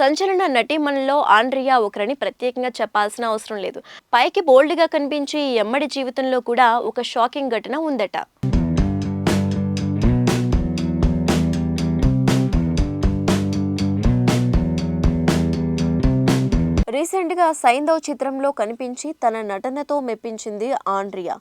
సంచలన నటీమణుల్లో ఆండ్రియా ఒకరని ప్రత్యేకంగా చెప్పాల్సిన అవసరం లేదు. పైకి బోల్డ్గా కనిపించి ఈ ఎమ్మడి జీవితంలో కూడా ఒక షాకింగ్ ఘటన ఉందట. రీసెంట్గా సైందవ్ చిత్రంలో కనిపించి తన నటనతో మెప్పించింది ఆండ్రియా.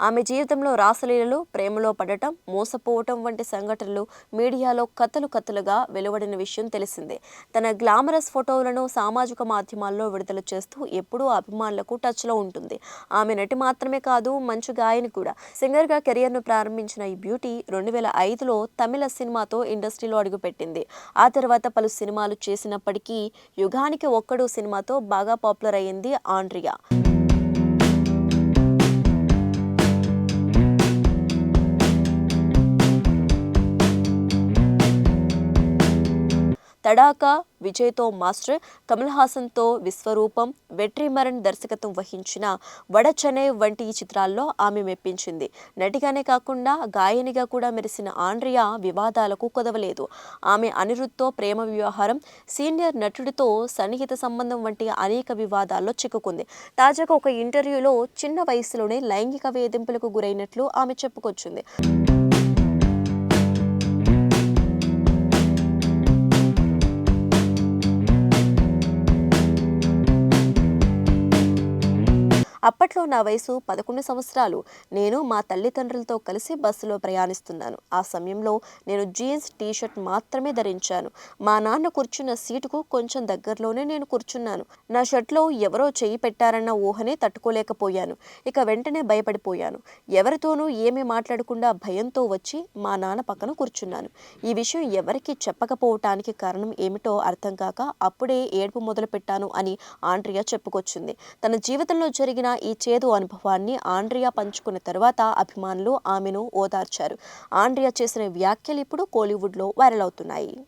ఆమె జీవితంలో రాసలీలలు ప్రేమలో పడటం మోసపోవటం వంటి సంఘటనలు మీడియాలో కథలు కథలుగా వెలువడిన విషయం తెలిసిందే. తన గ్లామరస్ ఫోటోలను సామాజిక మాధ్యమాల్లో విడుదల చేస్తూ ఎప్పుడూ అభిమానులకు టచ్లో ఉంటుంది. ఆమె నటి మాత్రమే కాదు మంచి గాయని కూడా. సింగర్గా కెరియర్ను ప్రారంభించిన ఈ బ్యూటీ రెండు వేల ఐదులో తమిళ సినిమాతో ఇండస్ట్రీలో అడుగుపెట్టింది. ఆ తర్వాత పలు సినిమాలు చేసినప్పటికీ యుగానికి ఒక్కడు సినిమాతో బాగా పాపులర్ అయ్యింది ఆండ్రియా. తడాకా విజయ్తో మాస్టర్ కమల్ హాసన్తో విశ్వరూపం వెట్రిమరన్ దర్శకత్వం వహించిన వడచనే వంటి ఈ చిత్రాల్లో ఆమె మెప్పించింది. నటిగానే కాకుండా గాయనిగా కూడా మెరిసిన ఆండ్రియా వివాదాలకు కుదవలేదు. ఆమె అనిరుద్ధ్తో ప్రేమ వ్యవహారం సీనియర్ నటుడితో సన్నిహిత సంబంధం వంటి అనేక వివాదాల్లో చిక్కుకుంది. తాజాగా ఒక ఇంటర్వ్యూలో చిన్న వయసులోనే లైంగిక వేధింపులకు గురైనట్లు ఆమె చెప్పుకొచ్చింది. అప్పట్లో నా వయసు పదకొండు సంవత్సరాలు. నేను మా తల్లిదండ్రులతో కలిసి బస్సులో ప్రయాణిస్తున్నాను. ఆ సమయంలో నేను జీన్స్ టీషర్ట్ మాత్రమే ధరించాను. మా నాన్న కూర్చున్న సీటుకు కొంచెం దగ్గరలోనే నేను కూర్చున్నాను. నా షర్ట్లో ఎవరో చేయి పెట్టారన్న ఊహనే తట్టుకోలేకపోయాను. ఇక వెంటనే భయపడిపోయాను. ఎవరితోనూ ఏమీ మాట్లాడకుండా భయంతో వచ్చి మా నాన్న పక్కన కూర్చున్నాను. ఈ విషయం ఎవరికి చెప్పకపోవటానికి కారణం ఏమిటో అర్థం కాక అప్పుడే ఏడుపు మొదలుపెట్టాను అని ఆండ్రియా చెప్పుకొచ్చింది. తన జీవితంలో జరిగిన ఈ చేదు అనుభవాన్ని ఆండ్రియా పంచుకున్న తర్వాత అభిమానులు ఆమెను ఓదార్చారు. ఆండ్రియా చేసిన వ్యాఖ్యలు ఇప్పుడు కోలీవుడ్లో వైరల్ అవుతున్నాయి.